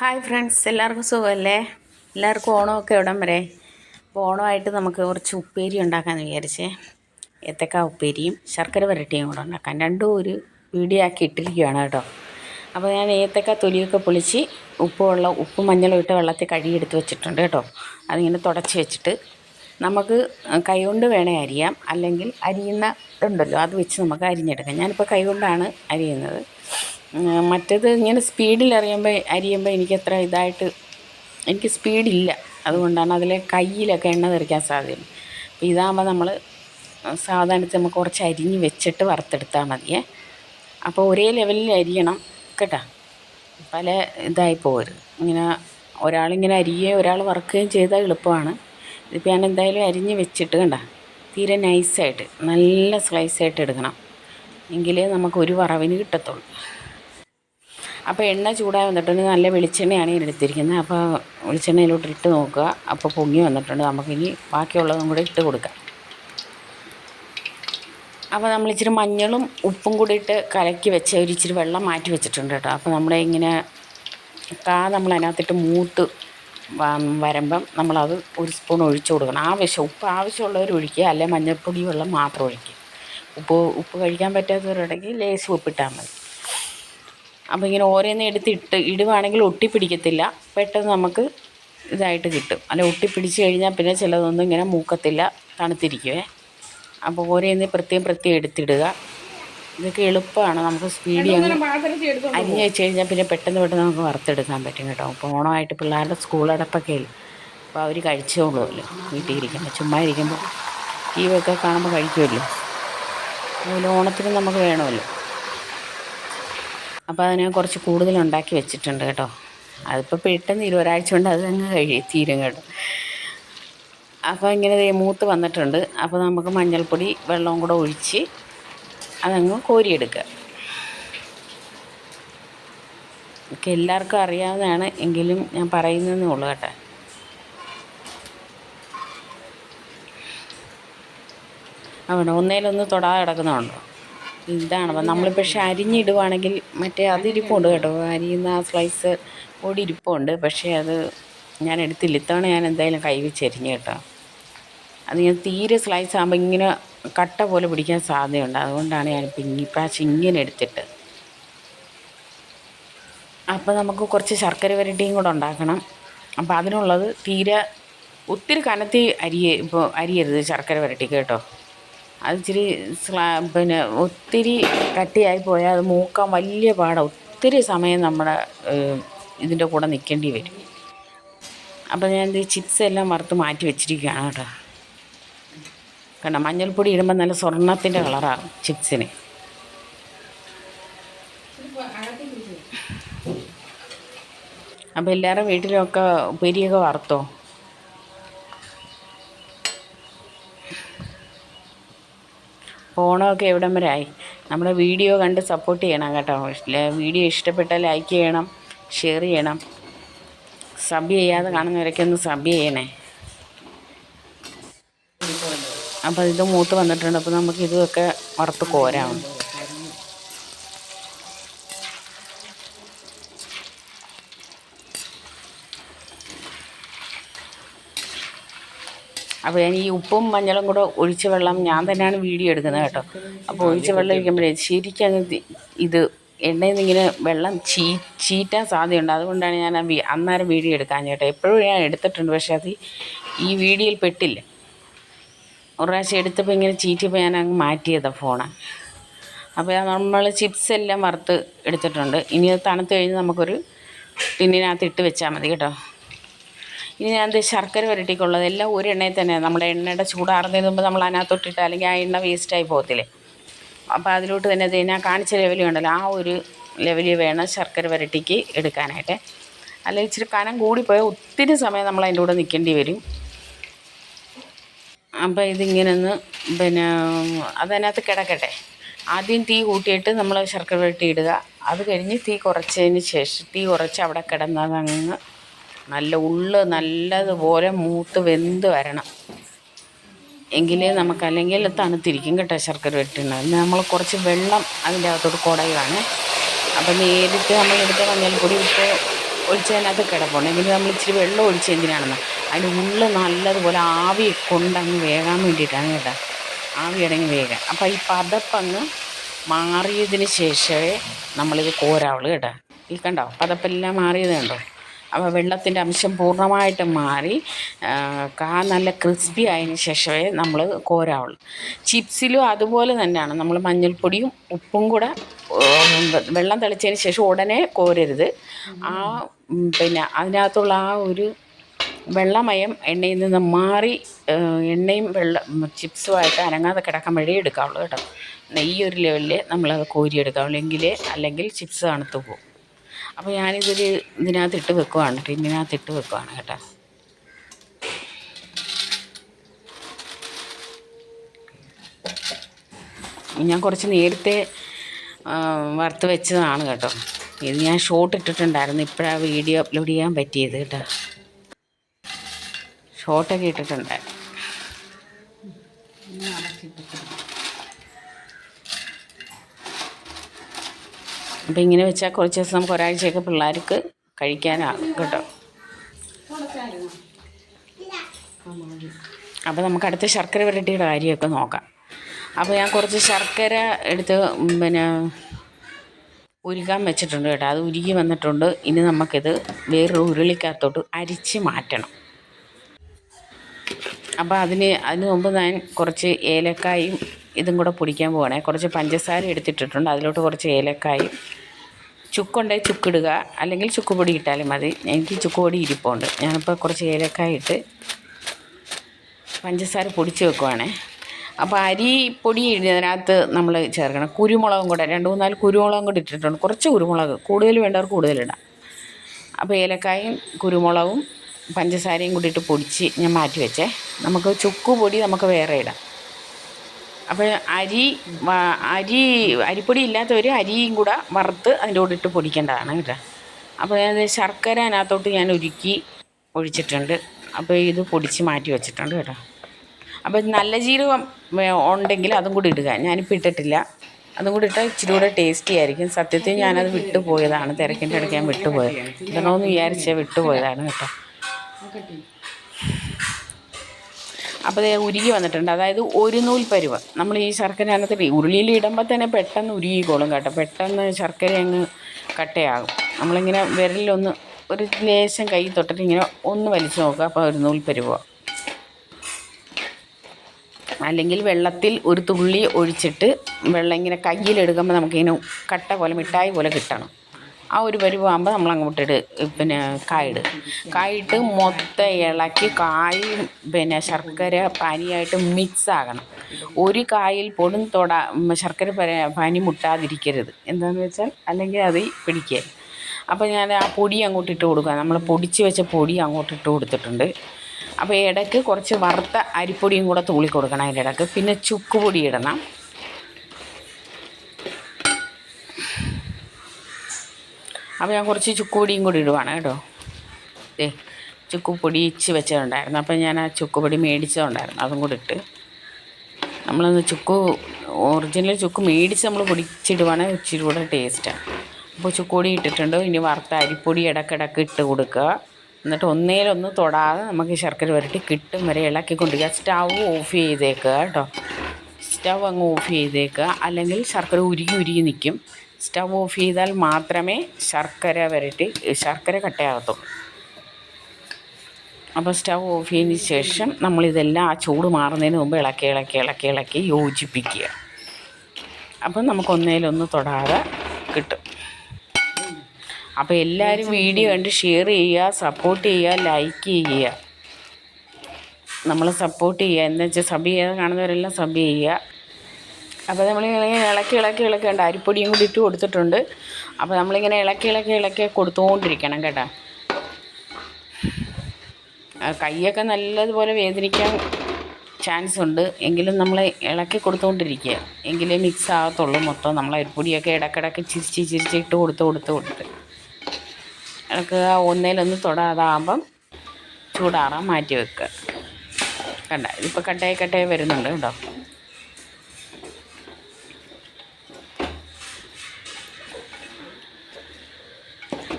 Hi friends എല്ലാവർക്കും സുഖമല്ലേ? എല്ലാവർക്കും ഓണമൊക്കെ ഇവിടം വരെ? അപ്പോൾ ഓണമായിട്ട് നമുക്ക് കുറച്ച് ഉപ്പേരി ഉണ്ടാക്കാമെന്ന് വിചാരിച്ചേ. ഏത്തക്ക ഉപ്പേരിയും ശർക്കര വരട്ടിയും കൂടെ ഉണ്ടാക്കാം. രണ്ടും ഒരു വീഡിയോ ആക്കി ഇട്ടിരിക്കുകയാണ് കേട്ടോ. അപ്പോൾ ഞാൻ ഏത്തക്ക തൊലിയൊക്കെ പൊളിച്ച് ഉപ്പുള്ള ഉപ്പ് മഞ്ഞളും ഇട്ട് വെള്ളത്തിൽ കഴുകിയെടുത്ത് വെച്ചിട്ടുണ്ട് കേട്ടോ. അതിങ്ങനെ തുടച്ച് വെച്ചിട്ട് നമുക്ക് കൈകൊണ്ട് വേണേൽ അരിയാം. അല്ലെങ്കിൽ അരിയുന്ന ഉണ്ടല്ലോ അത് വെച്ച് നമുക്ക് അരിഞ്ഞെടുക്കാം. ഞാനിപ്പോൾ കൈകൊണ്ടാണ് അരിയുന്നത്. മറ്റേത് ഇങ്ങനെ സ്പീഡിൽ അറിയുമ്പോൾ അരിയുമ്പോൾ എനിക്ക് അത്ര ഇതായിട്ട് എനിക്ക് സ്പീഡില്ല അതുകൊണ്ടാണ് അതിലെ കയ്യിലൊക്കെ എണ്ണ തെറിക്കാൻ സാധ്യത. അപ്പോൾ ഇതാകുമ്പോൾ നമ്മൾ സാധാരണത്തിൽ നമുക്ക് കുറച്ച് അരിഞ്ഞ് വെച്ചിട്ട് വറുത്തെടുത്താൽ മതിയേ. അപ്പോൾ ഒരേ ലെവലിൽ അരിയണം കേട്ടോ. പല ഇതായി പോകരുത് ഇങ്ങനെ ഒരാളിങ്ങനെ അരിയുകയും ഒരാൾ വറുക്കുകയും ചെയ്താൽ എളുപ്പമാണ്. ഇതിപ്പോൾ ഞാൻ എന്തായാലും അരിഞ്ഞ് വെച്ചിട്ട് കണ്ട. തീരെ നൈസായിട്ട് നല്ല സ്ലൈസായിട്ട് എടുക്കണം. എങ്കിലേ നമുക്ക് ഒരു വറവിന് കിട്ടത്തുള്ളൂ. അപ്പോൾ എണ്ണ ചൂടായി വന്നിട്ടുണ്ട്. നല്ല വെളിച്ചെണ്ണയാണ് ഞാൻ എടുത്തിരിക്കുന്നത്. അപ്പോൾ വെളിച്ചെണ്ണയിലോട്ട് ഇട്ട് നോക്കുക. അപ്പോൾ പൊങ്ങി വന്നിട്ടുണ്ട്. നമുക്കിനി ബാക്കിയുള്ളതും കൂടെ ഇട്ട് കൊടുക്കാം. അപ്പോൾ നമ്മൾ ഇച്ചിരി മഞ്ഞളും ഉപ്പും കൂടി ഇട്ട് കലക്കി വെച്ച് ഒരു ഇച്ചിരി വെള്ളം മാറ്റി വെച്ചിട്ടുണ്ട് കേട്ടോ. അപ്പോൾ നമ്മുടെ ഇങ്ങനെ കാ നമ്മൾ അതിനകത്തിട്ട് മൂത്ത് വരുമ്പം നമ്മളത് ഒരു സ്പൂൺ ഒഴിച്ചു കൊടുക്കണം. ആവശ്യം ഉപ്പ് ആവശ്യമുള്ളവർ ഒഴിക്കുക. അല്ലെങ്കിൽ മഞ്ഞൾപ്പൊടി വെള്ളം മാത്രം ഒഴിക്കുക. ഉപ്പ് ഉപ്പ് കഴിക്കാൻ പറ്റാത്തവരുണ്ടെങ്കിൽ ലേസ് ഉപ്പിട്ടാൽ മതി. അപ്പോൾ ഇങ്ങനെ ഓരോന്ന് എടുത്ത് ഇട്ട് ഇടുവാണെങ്കിൽ ഒട്ടിപ്പിടിക്കത്തില്ല പെട്ടെന്ന് നമുക്ക് ഇതായിട്ട് കിട്ടും. അല്ല ഒട്ടിപ്പിടിച്ച് കഴിഞ്ഞാൽ പിന്നെ ചിലതൊന്നും ഇങ്ങനെ മൂക്കത്തില്ല. തണുത്തിരിക്കുവേ. അപ്പോൾ ഓരോന്ന് പ്രത്യേകം പ്രത്യേകം എടുത്തിടുക. ഇതൊക്കെ എളുപ്പമാണ്. നമുക്ക് സ്പീഡിൽ അരിഞ്ഞ് വെച്ച് കഴിഞ്ഞാൽ പിന്നെ പെട്ടെന്ന് പെട്ടെന്ന് നമുക്ക് വറുത്തെടുക്കാൻ പറ്റും കേട്ടോ. അപ്പോൾ ഓണമായിട്ട് പിള്ളേരുടെ സ്കൂളടപ്പൊക്കെ ഇല്ല അപ്പോൾ അവർ കഴിച്ചോളുമല്ലോ വീട്ടിൽ ഇരിക്കുമ്പോൾ ചുമ്മാ ഇരിക്കുമ്പോൾ ടി വി ഒക്കെ കാണുമ്പോൾ കഴിക്കുമല്ലോ അതുപോലെ ഓണത്തിന് നമുക്ക് വേണമല്ലോ. അപ്പോൾ ഞാൻ കുറച്ച് കൂടുതൽ ഉണ്ടാക്കി വെച്ചിട്ടുണ്ട് കേട്ടോ. അതിപ്പോൾ പെട്ടെന്ന് തീരും കൊണ്ട് അത് അങ്ങ് കഴിയും തീരും കേട്ടോ. അപ്പോൾ ഇങ്ങനെ മൂത്ത് വന്നിട്ടുണ്ട്. അപ്പോൾ നമുക്ക് മഞ്ഞൾപ്പൊടി വെള്ളവും കൂടെ ഒഴിച്ച് അതങ്ങ് കോരിയെടുക്കുക ഒക്കെ എല്ലാവർക്കും അറിയാവുന്നതാണ് എങ്കിലും ഞാൻ പറയുന്നതേ ഉള്ളൂ കേട്ടോ. അവിടെ ഒന്നേലൊന്ന് തൊടാതെ കിടക്കുന്നുണ്ടോ ഇതാണ്. അപ്പം നമ്മൾ പക്ഷേ അരിഞ്ഞിടുവാണെങ്കിൽ മറ്റേ അതിരിപ്പുണ്ട് കേട്ടോ. അരിയുന്ന ആ സ്ലൈസ് കൂടി ഇരിപ്പുണ്ട്. പക്ഷേ അത് ഞാൻ എടുത്തില്ല. ഇത്തവണ ഞാൻ എന്തായാലും കൈ വെച്ച് കേട്ടോ. അത് ഞാൻ തീരെ സ്ലൈസ് ആകുമ്പോൾ ഇങ്ങനെ കട്ട പോലെ പിടിക്കാൻ സാധ്യതയുണ്ട്. അതുകൊണ്ടാണ് ഞാൻ പിന്നെ പ്രാവശ്യം ഇങ്ങനെ എടുത്തിട്ട്. അപ്പോൾ നമുക്ക് കുറച്ച് ശർക്കര വരട്ടിയും കൂടെ ഉണ്ടാക്കണം. അപ്പോൾ അതിനുള്ളത് തീരെ ഒത്തിരി കനത്തി അരി ഇപ്പോൾ അരിയരുത് ശർക്കര വരട്ടിക്ക് കേട്ടോ. അത് ഇച്ചിരി സ്ലാ പിന്നെ ഒത്തിരി കട്ടിയായി പോയാൽ അത് മൂക്കാൻ വലിയ പാടാണ് ഒത്തിരി സമയം നമ്മുടെ ഇതിന്റെ കൂടെ നിൽക്കേണ്ടി വരും. അപ്പോൾ ഞാൻ ഇത് ചിപ്സ് എല്ലാം വറുത്ത് മാറ്റി വെച്ചിരിക്കുകയാണ് കേട്ടോ. കാരണം മഞ്ഞൾപ്പൊടി ഇടുമ്പോൾ നല്ല സ്വർണത്തിന്റെ കളറാണ് ചിപ്സിന്. അപ്പോൾ എല്ലാവരുടെ വീട്ടിലൊക്കെ ഉപ്പേരിയൊക്കെ വറുത്തോ? ഓണമൊക്കെ എവിടം വരെ ആയി നമ്മുടെ വീഡിയോ കണ്ട് സപ്പോർട്ട് ചെയ്യണം കേട്ടോ. വീഡിയോ ഇഷ്ടപ്പെട്ടാൽ ലൈക്ക് ചെയ്യണം ഷെയർ ചെയ്യണം. സബ് ചെയ്യാതെ കാണുന്നവരൊക്കെ ഒന്ന് സബ് ചെയ്യണേ. അപ്പോൾ ഇത് മൂത്ത് വന്നിട്ടുണ്ട്. അപ്പോൾ നമുക്ക് ഇതൊക്കെ വറുത്ത് കോരാം. അപ്പോൾ ഞാൻ ഈ ഉപ്പും മഞ്ഞളും കൂടെ ഒഴിച്ച വെള്ളം ഞാൻ തന്നെയാണ് വീഡിയോ എടുക്കുന്നത് കേട്ടോ. അപ്പോൾ ഒഴിച്ച വെള്ളം ഒഴിക്കുമ്പോഴേ ശരിക്കും അങ്ങ് ഇത് എണ്ണയിൽ നിന്ന് ഇങ്ങനെ വെള്ളം ചീ ചീറ്റാൻ സാധ്യതയുണ്ട്. അതുകൊണ്ടാണ് ഞാൻ അന്നേരം വീഡിയോ എടുക്കാൻ ചേട്ടാ എപ്പോഴും ഞാൻ എടുത്തിട്ടുണ്ട് പക്ഷേ അത് ഈ വീഡിയോയിൽ പെട്ടില്ല. ഒരു പ്രാവശ്യം എടുത്തപ്പോൾ ഇങ്ങനെ ചീറ്റിയപ്പോൾ ഞാൻ അങ്ങ് മാറ്റിയതാണ് ഫോണ്. അപ്പോൾ നമ്മൾ ചിപ്സ് എല്ലാം വറുത്ത് എടുത്തിട്ടുണ്ട്. ഇനി അത് തണുത്ത് കഴിഞ്ഞ് നമുക്കൊരു ടിന്നിനകത്ത് ഇട്ട് വെച്ചാൽ മതി കേട്ടോ. ഇനി ഞാൻ ശർക്കര വരട്ടിക്കുള്ളത്. എല്ലാം ഒരു എണ്ണയിൽ തന്നെ. നമ്മുടെ എണ്ണയുടെ ചൂടാറുന്നതിന് മുമ്പ് നമ്മൾ അതിനകത്തൊട്ടിട്ട് അല്ലെങ്കിൽ ആ എണ്ണ വേസ്റ്റായി പോകത്തില്ലേ? അപ്പോൾ അതിലോട്ട് തന്നെ ദേ ഞാൻ കാണിച്ച ലെവലിൽ ഉണ്ടല്ലോ. ആ ഒരു ലെവലിൽ വേണം ശർക്കര വരട്ടിക്ക് എടുക്കാനായിട്ട്. അല്ലെങ്കിൽ ഇച്ചിരി കനം കൂടിപ്പോയാൽ ഒത്തിരി സമയം നമ്മൾ അതിന്റെ കൂടെ നിൽക്കേണ്ടി വരും. അപ്പോൾ ഇതിങ്ങനെ ഒന്ന് പിന്നെ അതിനകത്ത് കിടക്കട്ടെ. ആദ്യം തീ കൂട്ടിയിട്ട് നമ്മൾ ശർക്കര വരട്ടി ഇടുക അത് കഴിഞ്ഞ് തീ കുറച്ചതിന് ശേഷം തീ കുറച്ച് അവിടെ കിടന്നതങ്ങ് നല്ല ഉള്ള് നല്ലതുപോലെ മൂത്ത് വെന്ത് വരണം. എങ്കിലേ നമുക്ക് അല്ലെങ്കിൽ തണുത്തിരിക്കും കേട്ടോ ശർക്കര വരട്ടുന്നത് നമ്മൾ കുറച്ച് വെള്ളം അതിന്റെ അകത്തോട്ട് കുടയുകയാണ് അപ്പം നേരിട്ട് നമ്മളെടുത്ത മഞ്ഞൾപ്പൊടി ഇട്ട് ഒഴിച്ചതിനകത്ത് കിടപ്പുണ്ട്. എങ്കിലും നമ്മൾ ഇച്ചിരി വെള്ളം ഒഴിച്ച് എന്തിനാണെന്ന്. അതിന്റെ ഉള്ളിൽ നല്ലതുപോലെ ആവി കൊണ്ടങ്ങ് വേകാൻ വേണ്ടിയിട്ടാണ് കേട്ടോ. ആവി അടങ്ങി വേകാൻ. അപ്പം ഈ പതപ്പങ്ങ് മാറിയതിന് ശേഷമേ നമ്മളിത് കോരാവുള്ളൂ കേട്ടോ. ഈ കണ്ടോ പതപ്പെല്ലാം മാറിയത് കണ്ടോ? അപ്പോൾ വെള്ളത്തിന്റെ അംശം പൂർണമായിട്ടും മാറി കാ നല്ല ക്രിസ്പി ആയതിന് ശേഷമേ നമ്മൾ കോരാവുള്ളൂ. ചിപ്സിലും അതുപോലെ തന്നെയാണ്. നമ്മൾ മഞ്ഞൾപ്പൊടിയും ഉപ്പും കൂടെ വെള്ളം തെളിച്ചതിന് ശേഷം ഉടനെ കോരരുത്. ആ പിന്നെ അതിനകത്തുള്ള ആ ഒരു വെള്ളമയം എണ്ണയിൽ നിന്ന് മാറി എണ്ണയും വെള്ളം ചിപ്സുമായിട്ട് അനങ്ങാതെ കിടക്കാൻ വഴി എടുക്കാവുള്ളൂ കേട്ടോ. ഈ ഒരു ലെവലിൽ നമ്മളത് കോരിയെടുക്കാവുള്ളൂ എങ്കിലേ അല്ലെങ്കിൽ ചിപ്സ് തണുത്ത് പോകും. അപ്പോൾ ഞാനിതൊരു ഇതിനകത്ത് ഇട്ട് വെക്കുവാണ് ടിന്നിനകത്ത് ഇട്ട് വെക്കുവാണ് കേട്ടോ. ഞാൻ കുറച്ച് നേരത്തെ വറുത്ത് വെച്ചതാണ് കേട്ടോ. ഇത് ഞാൻ ഷോട്ട് ഇട്ടിട്ടുണ്ടായിരുന്നു ഇപ്പോഴാണ് വീഡിയോ അപ്ലോഡ് ചെയ്യാൻ പറ്റിയത് കേട്ടോ. ഷോട്ടൊക്കെ ഇട്ടിട്ടുണ്ടായിരുന്നു അപ്പം ഇങ്ങനെ വെച്ചാൽ കുറച്ച് ദിവസം നമുക്ക് ഒരാഴ്ചയൊക്കെ പിള്ളേർക്ക് കഴിക്കാനാകും കേട്ടോ. അപ്പോൾ നമുക്ക് അടുത്ത ശർക്കര വരട്ടിയുടെ കാര്യമൊക്കെ നോക്കാം. അപ്പോൾ ഞാൻ കുറച്ച് ശർക്കര എടുത്ത് പിന്നെ ഉരുകാൻ വെച്ചിട്ടുണ്ട് കേട്ടോ. അത് ഉരുകി വന്നിട്ടുണ്ട്. ഇനി നമുക്കിത് വേറൊരു ഉരുളിക്കകത്തോട്ട് അരിച്ച് മാറ്റണം. അപ്പോൾ അതിന് അതിന് മുമ്പ് ഞാൻ കുറച്ച് ഏലക്കായും ഇതും കൂടെ പൊടിക്കാൻ പോകണേ കുറച്ച് പഞ്ചസാര എടുത്തിട്ടിട്ടുണ്ട്. അതിലോട്ട് കുറച്ച് ഏലക്കായും. ചുക്കുണ്ടെങ്കിൽ ചുക്കിടുക. അല്ലെങ്കിൽ ചുക്ക് പൊടി ഇട്ടാലും മതി. എനിക്ക് ചുക്ക് പൊടി ഇരിപ്പുണ്ട്. ഞാനിപ്പോൾ കുറച്ച് ഏലക്കായ ഇട്ട് പഞ്ചസാര പൊടിച്ച് വെക്കുവാണേ. അപ്പോൾ അരിപ്പൊടി ഇതിനകത്ത് നമ്മൾ ചേർക്കണം. കുരുമുളകും കൂടെ. രണ്ട് മൂന്നാൽ കുരുമുളകും കൂടെ ഇട്ടിട്ടുണ്ട്. കുറച്ച് കുരുമുളക്. കൂടുതൽ വേണ്ടവർ കൂടുതലിടാം അപ്പോൾ ഏലക്കായും കുരുമുളകും പഞ്ചസാരയും കൂടി ഇട്ട് പൊടിച്ച് ഞാൻ മാറ്റി വെച്ചേ. നമുക്ക് ചുക്ക് പൊടി നമുക്ക് വേറെ ഇടാം. അപ്പോൾ അരി അരി അരിപ്പൊടി ഇല്ലാത്തവർ അരിയും കൂടെ വറുത്ത് അതിന്റെ കൂടെ ഇട്ട് പൊടിക്കേണ്ടതാണ് കേട്ടോ. അപ്പോൾ ഞാൻ ശർക്കര അതിനകത്തോട്ട് ഞാൻ ഉരുക്കി ഒഴിച്ചിട്ടുണ്ട്. അപ്പോൾ ഇത് പൊടിച്ച് മാറ്റി വെച്ചിട്ടുണ്ട് കേട്ടോ. അപ്പോൾ നല്ല ജീരകം ഉണ്ടെങ്കിൽ അതും കൂടി ഇടുക. ഞാനിപ്പോൾ ഇട്ടിട്ടില്ല. അതും കൂടി ഇട്ടാൽ ഇച്ചിരി കൂടെ ടേസ്റ്റി ആയിരിക്കും. സത്യത്തിൽ ഞാനത് വിട്ടുപോയതാണ് തിരക്കിന്റെ ഇടയ്ക്ക് ഞാൻ വിട്ടുപോയത് ഇടണമെന്ന് വിചാരിച്ച് വിട്ടുപോയതാണ് കേട്ടോ. അപ്പോൾ ഇത് ഉരുകി വന്നിട്ടുണ്ട്. അതായത് ഒരു നൂൽ പരുവ. നമ്മൾ ഈ ശർക്കര അതിനകത്ത് ഉരുളിയിൽ ഇടുമ്പോൾ തന്നെ പെട്ടെന്ന് ഉരുകിക്കോളും കേട്ടോ. പെട്ടെന്ന് ശർക്കര അങ്ങ് കട്ടയാകും. നമ്മളിങ്ങനെ വിരലിലൊന്ന് ഒരു ലേശം കൈ തൊട്ടിട്ട് ഇങ്ങനെ ഒന്ന് വലിച്ചു നോക്കുക. അപ്പോൾ ഒരു നൂൽ പരുവ. അല്ലെങ്കിൽ വെള്ളത്തിൽ ഒരു തുള്ളി ഒഴിച്ചിട്ട് വെള്ളം ഇങ്ങനെ കയ്യിലെടുക്കുമ്പോൾ നമുക്കിങ്ങനെ കട്ട പോലെ മിഠായി പോലെ കിട്ടണം. ആ ഒരു പരുവാകുമ്പോൾ നമ്മൾ അങ്ങോട്ട് ഇട് പിന്നെ കായിട്. കായിട്ട് മൊത്തം ഇളക്കി കായും പിന്നെ ശർക്കര പാനിയായിട്ട് മിക്സ് ആകണം. ഒരു കായിൽ പോലും തൊട ശർക്കര പനി മുട്ടാതിരിക്കരുത്. എന്താണെന്ന് വെച്ചാൽ അല്ലെങ്കിൽ അത് പിടിക്കുക അപ്പോൾ ഞാൻ ആ പൊടി അങ്ങോട്ട് ഇട്ട് കൊടുക്കുക നമ്മൾ പൊടിച്ച് വെച്ച പൊടി അങ്ങോട്ട് ഇട്ട് കൊടുത്തിട്ടുണ്ട്. അപ്പോൾ ഇടയ്ക്ക് കുറച്ച് വറുത്ത അരിപ്പൊടിയും കൂടെ തൂളി കൊടുക്കണം അതിന്റെ ഇടയ്ക്ക്. പിന്നെ ചുക്ക് പൊടി ഇടണം. അപ്പോൾ ഞാൻ കുറച്ച് ചുക്കുപൊടിയും കൂടി ഇടുവാണ് കേട്ടോ. ഏ ചുക്കുപൊടി ഇച്ച് വെച്ചതുണ്ടായിരുന്നു. അപ്പോൾ ഞാൻ ആ ചുക്കുപൊടി മേടിച്ചതുണ്ടായിരുന്നു. അതും കൂടി ഇട്ട് നമ്മളൊന്ന് ചുക്ക് ഒറിജിനൽ ചുക്ക് മേടിച്ച് നമ്മൾ പൊടിച്ചിടുവാണെങ്കിൽ ഇച്ചിരി കൂടെ ടേസ്റ്റാണ് അപ്പോൾ ചുക്കുപൊടി ഇട്ടിട്ടുണ്ട്. ഇനി വറുത്ത അരിപ്പൊടി ഇടയ്ക്കിടയ്ക്ക് ഇട്ട് കൊടുക്കുക. എന്നിട്ട് ഒന്നേലൊന്ന് തൊടാതെ നമുക്ക് ശർക്കര വരട്ടി കിട്ടും വരെ ഇളക്കിക്കൊണ്ടിരിക്കുക. സ്റ്റവ് ഓഫ് ചെയ്തേക്കുക കേട്ടോ. സ്റ്റവ് അങ്ങ് ഓഫ് ചെയ്തേക്കുക. അല്ലെങ്കിൽ ശർക്കര ഉരുകി ഉരുകി നിൽക്കും. സ്റ്റവ് ഓഫ് ചെയ്താൽ മാത്രമേ ശർക്കര വരട്ടി ശർക്കര കട്ടയാകത്തുള്ളൂ. അപ്പോൾ സ്റ്റവ് ഓഫ് ചെയ്തതിന് ശേഷം നമ്മളിതെല്ലാം ആ ചൂട് മാറുന്നതിന് മുമ്പ് ഇളക്കി ഇളക്കി ഇളക്കി ഇളക്കി യോജിപ്പിക്കുക. അപ്പം നമുക്ക് ഒന്നേലൊന്ന് തൊടാതെ കിട്ടും. അപ്പോൾ എല്ലാവരും വീഡിയോ കണ്ട് ഷെയർ ചെയ്യുക സപ്പോർട്ട് ചെയ്യുക ലൈക്ക് ചെയ്യുക. നമ്മൾ സപ്പോർട്ട് ചെയ്യുക. എന്ന് വെച്ചാൽ സബ് ചെയ്യാതെ കാണുന്നവരെല്ലാം സബ് ചെയ്യുക. അപ്പോൾ നമ്മളിങ്ങനെ ഇളക്കി ഇളക്കി ഇളക്കി ഉണ്ട് അരിപ്പൊടിയും കൂടി ഇട്ട് കൊടുത്തിട്ടുണ്ട്. അപ്പോൾ നമ്മളിങ്ങനെ ഇളക്കി ഇളക്കി ഇളക്കി കൊടുത്തുകൊണ്ടിരിക്കണം കേട്ടോ. കൈയൊക്കെ നല്ലതുപോലെ വേദനിക്കാൻ ചാൻസ് ഉണ്ട്. എങ്കിലും നമ്മൾ ഇളക്കി കൊടുത്തുകൊണ്ടിരിക്കുക എങ്കിലേ മിക്സ് ആകത്തുള്ളൂ മൊത്തം. നമ്മൾ അരിപ്പൊടിയൊക്കെ ഇടക്കിടക്ക് ചിരിച്ച് ചിരിച്ച് ഇട്ട് കൊടുത്ത് കൊടുത്ത് കൊടുത്ത്. ഇളക്കുക ഒന്നേലൊന്ന് തൊടാതാകുമ്പം ചൂടാറാൻ മാറ്റി വെക്കുക. കണ്ട ഇതിപ്പോൾ കട്ടയായി കട്ടയായി വരുന്നുണ്ട് കേട്ടോ.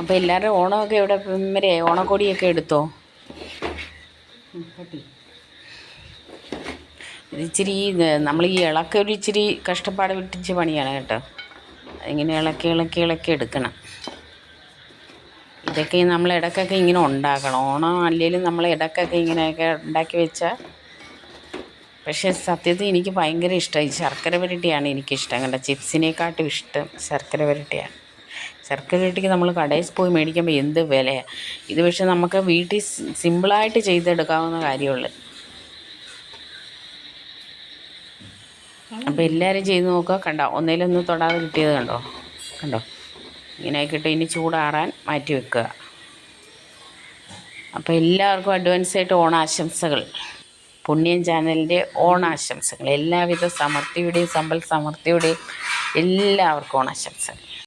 അപ്പോൾ എല്ലാവരുടെ ഓണമൊക്കെ ഇവിടെ വരെ ഓണക്കോടിയൊക്കെ എടുത്തോ? ഇച്ചിരി നമ്മൾ ഈ ഇളക്ക ഒരു ഇച്ചിരി കഷ്ടപ്പാട് വിട്ടിച്ച് പണിയാണ് കേട്ടോ. ഇങ്ങനെ ഇളക്കി ഇളക്കി ഇളക്കി എടുക്കണം. ഇതൊക്കെ നമ്മൾ ഇടക്കൊക്കെ ഇങ്ങനെ ഉണ്ടാക്കണം. ഓണം അല്ലെങ്കിലും നമ്മൾ ഇടക്കൊക്കെ ഇങ്ങനെയൊക്കെ ഉണ്ടാക്കി വെച്ചാൽ പക്ഷേ സത്യത്തിൽ എനിക്ക് ഭയങ്കര ഇഷ്ടമായി ശർക്കര വരട്ടിയാണ് എനിക്കിഷ്ടം. കണ്ട? ചിപ്സിനെക്കാട്ടും ഇഷ്ടം ശർക്കര വരട്ടിയാണ് ശർക്കര വരട്ടിക്ക് നമ്മൾ കടയിൽ പോയി മേടിക്കുമ്പോൾ എന്ത് വിലയാണ് ഇത് പക്ഷേ നമുക്ക് വീട്ടിൽ സിമ്പിളായിട്ട് ചെയ്തെടുക്കാവുന്ന കാര്യമുള്ളൂ. അപ്പോൾ എല്ലാവരും ചെയ്ത് നോക്കുക. കണ്ടോ? ഒന്നേലൊന്ന് തൊടാതെ കിട്ടിയത് കണ്ടോ? കണ്ടോ? ഇങ്ങനെ ആയിക്കിട്ട് ഇനി ചൂടാറാൻ മാറ്റി വെക്കുക. അപ്പോൾ എല്ലാവർക്കും അഡ്വാൻസ് ആയിട്ട് ഓണാശംസകൾ. പുണ്യം ചാനലിന്റെ ഓണാശംസകൾ. എല്ലാവിധ സമൃദ്ധിയുടെയും സമ്പൽ സമൃദ്ധിയുടെയും എല്ലാവർക്കും ഓണാശംസകൾ.